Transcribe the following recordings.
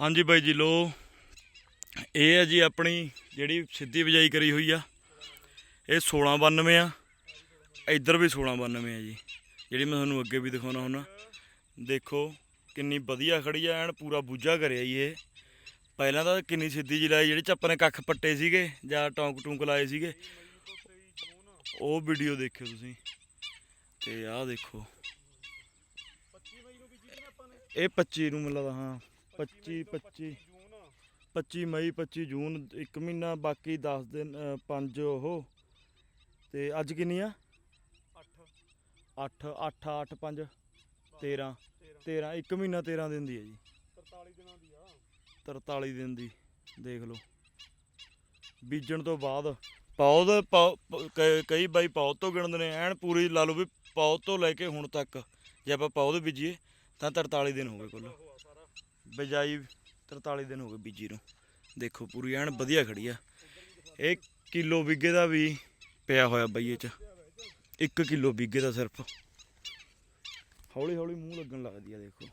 ਹਾਂਜੀ ਬਾਈ ਜੀ ਲੋ ਇਹ ਹੈ ਜੀ ਆਪਣੀ ਜਿਹੜੀ ਸਿੱਧੀ ਬਿਜਾਈ ਕਰੀ ਹੋਈ ਆ। ਇਹ 1692 ਆ। ਇੱਧਰ ਵੀ 1692 ਆ ਜੀ। ਜਿਹੜੀ ਮੈਂ ਤੁਹਾਨੂੰ ਅੱਗੇ ਵੀ ਦਿਖਾਉਣਾ ਹੁੰਦਾ ਦੇਖੋ, ਕਿੰਨੀ ਵਧੀਆ ਖੜੀ ਆ, ਐਨ ਪੂਰਾ ਬੂਝਾ ਕਰਿਆ ਜੀ ਇਹ। ਪਹਿਲਾਂ ਤਾਂ ਕਿੰਨੀ ਸਿੱਧੀ ਜੀ ਲਾਈ, ਜਿਹੜੀ ਚ ਆਪਾਂ ਨੇ ਕੱਖ ਪੱਟੇ ਸੀਗੇ, ਜਾਂ ਟੌਂਕ ਟੂੰਕ ਲਾਏ ਸੀਗੇ। ਉਹ ਵੀਡੀਓ ਦੇਖਿਓ ਤੁਸੀਂ। ਤੇ ਆਹ ਦੇਖੋ। ਇਹ 25 ਨੂੰ ਮਿਲਦਾ, ਹਾਂ। 25 25 25 ਮਈ 25 ਜੂਨ ਇੱਕ ਮਹੀਨਾ ਬਾਕੀ 10 ਦਿਨ 5 ਉਹ। ਤੇ ਅੱਜ ਕਿੰਨੀ ਆ? 8 8 8 5 13 13 ਇੱਕ ਮਹੀਨਾ 13 ਦਿਨ ਦੀ ਹੈ ਜੀ। 43 ਦਿਨਾਂ ਦੀ ਆ। 43 ਦਿਨ ਦੀ ਦੇਖ ਲਓ। ਬੀਜਣ ਤੋਂ ਬਾਅਦ ਪੌਦ ਕਈ ਬਾਈ ਪੌਦ ਤੋਂ ਗਿਣਦੇ ਨੇ ਐਨ ਪੂਰੀ ਲਾ ਲਓ ਵੀ ਪੌਦ ਤੋਂ ਲੈ ਕੇ ਹੁਣ ਤੱਕ ਜੇ ਆਪਾਂ ਪੌਦ ਬੀਜੀਏ ਤਾਂ 43 ਦਿਨ ਹੋ ਗਏ ਕੁੱਲ। ਬਿਜਾਈ 43 ਦਿਨ ਹੋ ਗਏ ਬੀਜੀ ਨੂੰ। ਦੇਖੋ, ਪੂਰੀ ਐਨ ਵਧੀਆ ਖੜੀ ਆ। ਇਹ ਕਿਲੋ ਵਿਗੇ ਦਾ ਵੀ ਪਿਆ ਹੋਇਆ ਬਈਏ ਚ। 1 ਕਿਲੋ ਵਿਗੇ ਦਾ ਸਿਰਫ। ਹੌਲੀ ਹੌਲੀ ਮੂੰਹ ਲੱਗਣ ਲੱਗਦੀ ਆ, ਦੇਖੋ।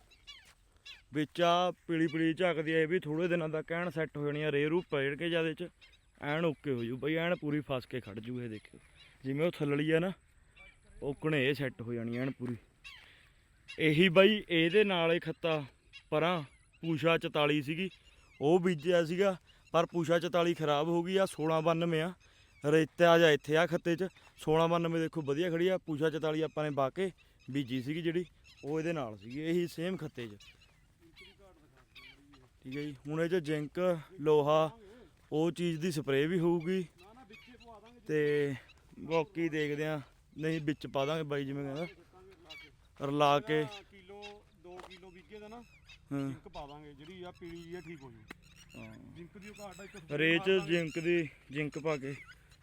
ਵਿੱਚ ਆ ਪੀਲੀ ਪੀਲੀ ਝਾਕਦੀ ਆ, ਇਹ ਵੀ ਥੋੜੇ ਦਿਨਾਂ ਦਾ ਕਹਿਣ ਸੈੱਟ ਹੋ ਜਾਣੀ ਆ ਰੇ ਰੂ ਪੇੜ ਕੇ ਜਿਆਦੇ ਚ। ਐਨ ਓਕੇ ਹੋ ਜੂ ਬਈ, ਐਨ ਪੂਰੀ ਫਸ ਕੇ ਖੜ ਜੂ ਇਹ ਦੇਖਿਓ। ਜਿਵੇਂ ਉਹ ਥੱਲੜੀ ਆ ਨਾ, ਓਕਣੇ ਇਹ ਸੈੱਟ ਹੋ ਜਾਣੀ ਐਨ ਪੂਰੀ। ਇਹੀ ਬਾਈ, ਇਹਦੇ ਨਾਲ ਹੀ ਖੱਤਾ ਪਰਾਂ ਪੂਸ਼ਾ 44 ਸੀਗੀ, ਉਹ ਬੀਜਿਆ ਸੀਗਾ, ਪਰ ਪੂਸ਼ਾ 44 ਖਰਾਬ ਹੋ ਗਈ ਆ 1692 ਆ। ਰੇਤਾ ਜਾਂ ਇੱਥੇ ਆ ਖੱਤੇ 'ਚ 1692 ਦੇਖੋ ਵਧੀਆ ਖੜੀ ਆ, ਪੂਸ਼ਾ 44 ਆਪਾਂ ਨੇ ਬਾ ਕੇ ਬੀਜੀ ਸੀਗੀ ਜਿਹੜੀ, ਉਹ ਇਹਦੇ ਨਾਲ ਸੀਗੀ, ਇਹੀ ਸੇਮ ਖੱਤੇ 'ਚ। ਠੀਕ ਹੈ ਜੀ, ਹੁਣ ਇਹ 'ਚ ਜਿੰਕ, ਲੋਹਾ, ਉਹ ਚੀਜ਼ ਦੀ ਸਪਰੇਅ ਵੀ ਹੋਊਗੀ। ਨਾ ਤੇ ਬਾਕੀ ਦੇਖਦੇ ਆ, ਨਹੀਂ ਵਿੱਚ ਪਾ ਦਾਂਗੇ ਬਾਈ ਜਿਵੇਂ ਕਹਿੰਦਾ, ਰਲਾ ਕੇ। ਕਿਲੋ 2 ਕਿਲੋ ਵਿੱਗੇ ਦਾ ਨਾ। ਹਾਂ। ਜਿੰਕ ਪਾ ਦਾਂਗੇ ਜਿਹੜੀ ਆ ਪੀਲੀ ਜੀ ਆ ਠੀਕ ਹੋ ਜੂ। ਹਾਂ। ਜਿੰਕ ਦੀ ਘਾਟ ਆ ਇੱਕ ਰੇਚ ਜਿੰਕ ਦੀ ਜਿੰਕ ਪਾ ਕੇ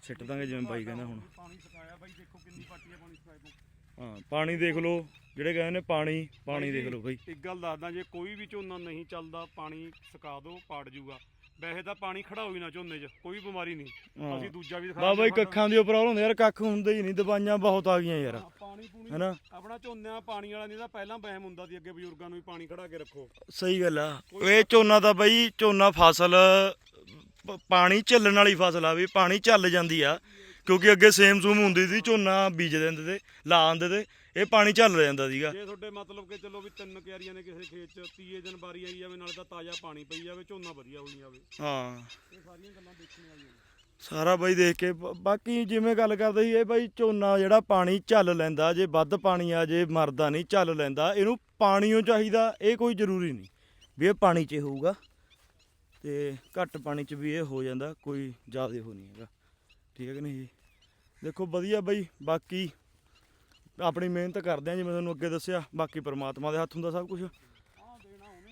ਸਿੱਟ ਦਾਂਗੇ ਜਿਵੇਂ ਬਾਈ ਕਹਿੰਦਾ ਹੁਣ। ਪਾਣੀ ਸੁਕਾਇਆ ਬਾਈ ਦੇਖੋ ਕਿੰਨੀ ਪਾਟੀ ਆ ਪਾਣੀ ਸੁਕਾਏ ਤੋਂ। ਹਾਂ ਪਾਣੀ ਦੇਖ ਲਓ ਜਿਹੜੇ ਕਹਿੰਦੇ ਨੇ ਪਾਣੀ ਪਾਣੀ ਦੇਖ ਲਓ ਬਾਈ। ਇੱਕ ਗੱਲ ਦੱਸਦਾ ਜੇ ਕੋਈ ਵੀ ਝੋਨਾ ਨਹੀਂ ਚੱਲਦਾ ਪਾਣੀ ਸੁਕਾ ਦਿਓ ਪਾੜ ਜੂਗਾ। ਵੈਸੇ ਤਾਂ ਪਾਣੀ ਖੜਾ ਹੋਈ ਨਾ ਝੋਨੇ 'ਚ ਕੋਈ ਬਿਮਾਰੀ ਨਹੀਂ। ਹਾਂ। ਅਸੀਂ ਦੂਜਾ ਵੀ ਦਿਖਾ ਬਾ ਬਾਈ ਦਿੰਦੇ ਕੱਖਾਂ ਦੀ ਪ੍ਰੋਬਲਮ ਯਾਰ ਕੱਖ ਹੁੰਦੇ ਹੀ ਨਹੀਂ ਦਵਾਈਆਂ ਬਹੁਤ ਆ ਗਈਆਂ ਯਾਰ। ਹਾਂ, ਪਾਣੀ ਪੂਣੀ ਹੈਨਾ? ਆਪਣਾ ਝੋਨਿਆਂ ਪਾਣੀ ਵਾਲਾ ਨਹੀਂ ਤਾਂ ਪਹਿਲਾਂ ਵਹਿਮ ਹੁੰਦਾ ਸੀ ਅੱਗੇ ਬਜ਼ੁਰਗਾਂ ਨੂੰ ਵੀ ਪਾਣੀ ਖੜਾ ਕੇ ਰੱਖੋ। ਸਹੀ ਗੱਲ ਆ। ਇਹ ਝੋਨਾ ਤਾਂ ਬਈ ਝੋਨਾ ਫਸਲ ਪ- ਪਾਣੀ ਝੱਲਣ ਵਾਲੀ ਫਸਲ ਆ ਵੀ ਪਾਣੀ ਝੱਲ ਜਾਂਦੀ ਆ। ਕਿਉਂਕਿ ਅੱਗੇ ਸੇਮ ਸੂਮ ਹੁੰਦੀ ਸੀ ਝੋਨਾ ਬੀਜ ਦਿੰਦੇ ਤੇ ਲਾ ਦਿੰਦੇ ਤੇ ਇਹ ਪਾਣੀ ਝੱਲ ਜਾਂਦਾ ਸੀਗਾ। ਜੇ ਤੁਹਾਡੇ ਮਤਲਬ ਕਿ ਚਲੋ ਵੀ ਤਿੰਨ ਕਿਆਰੀਆਂ ਨੇ ਕਿਸੇ ਖੇਤ 'ਚ ਤੀਏ ਦਿਨ ਵਾਰੀ ਆਈ ਜਾਵੇ ਨਾਲੇ ਤਾਂ ਤਾਜ਼ਾ ਪਾਣੀ ਪਈ ਜਾਵੇ ਝੋਨਾ ਵਧੀਆ ਹੋਈ ਜਾਵੇ। ਹਾਂ। ਇਹ ਸਾਰੀਆਂ ਗੱਲਾਂ ਦੇਖਣ ਵਾਲੀਆਂ ਨੇ। ਸਾਰਾ ਬਾਈ ਦੇਖ ਕੇ, ਬ- ਬਾਕੀ ਜਿਵੇਂ ਗੱਲ ਕਰਦੇ ਸੀ, ਇਹ ਬਾਈ ਝੋਨਾ ਜਿਹੜਾ ਪਾਣੀ ਝੱਲ ਲੈਂਦਾ, ਜੇ ਵੱਧ ਪਾਣੀ ਆ, ਜੇ ਮਰਦਾ ਨਹੀਂ, ਝੱਲ ਲੈਂਦਾ, ਇਹਨੂੰ ਪਾਣੀਓ ਚਾਹੀਦਾ, ਇਹ ਕੋਈ ਜ਼ਰੂਰੀ ਨਹੀਂ ਵੀ ਇਹ ਪਾਣੀ 'ਚ ਹੋਊਗਾ ਤੇ ਘੱਟ ਪਾਣੀ 'ਚ ਵੀ ਇਹ ਹੋ ਜਾਂਦਾ, ਕੋਈ ਜ਼ਿਆਦਾ ਹੋ ਨਹੀਂ ਹੈਗਾ। ਠੀਕ ਹੈ ਕਿ ਨਹੀਂ ਜੀ? ਦੇਖੋ ਵਧੀਆ ਬਾਈ, ਬਾਕੀ ਆਪਣੀ ਮਿਹਨਤ ਕਰਦੇ ਆ, ਜਿਵੇਂ ਤੁਹਾਨੂੰ ਅੱਗੇ ਦੱਸਿਆ, ਬਾਕੀ ਪ੍ਰਮਾਤਮਾ ਦੇ ਹੱਥ ਹੁੰਦਾ ਸਭ ਕੁਝ ਹਾਂ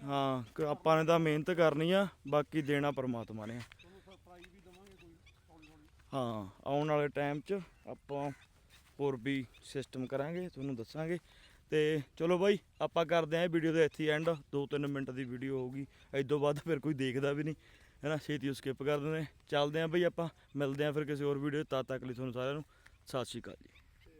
ਹਾਂ, ਕ- ਆਪਾਂ ਨੇ ਤਾਂ ਮਿਹਨਤ ਕਰਨੀ ਆ, ਬਾਕੀ ਦੇਣਾ ਪ੍ਰਮਾਤਮਾ ਨੇ। ਹਾਂ, ਆਉਣ ਵਾਲੇ ਟਾਈਮ 'ਚ ਆਪਾਂ ਹੋਰ ਵੀ ਸਿਸਟਮ ਕਰਾਂਗੇ, ਤੁਹਾਨੂੰ ਦੱਸਾਂਗੇ। ਤੇ ਚਲੋ ਬਾਈ, ਆਪਾਂ ਕਰਦੇ ਆਂ ਇਹ ਵੀਡੀਓ ਦੇ ਇੱਥੇ ਐਂਡ 2-3 ਮਿੰਟ ਦੀ ਵੀਡੀਓ ਹੋਊਗੀ। ਤੋਂ ਬਾਅਦ ਫਿਰ ਕੋਈ ਦੇਖਦਾ ਵੀ ਨਹੀਂ ਹੈ ਨਾ ਛੇਤੀ ਸਕਿਪ ਕਰ ਦਿੰਦੇ। ਚੱਲਦੇ ਆਂ ਬਈ ਆਪਾਂ। ਮਿਲਦੇ ਆਂ ਫਿਰ ਕਿਸੇ ਹੋਰ ਵੀਡੀਓ ਤਦ ਤੱਕ ਲਈ ਤੁਹਾਨੂੰ ਸਾਰਿਆਂ ਨੂੰ ਸਤਿ ਸ਼੍ਰੀ ਅਕਾਲ ਜੀ।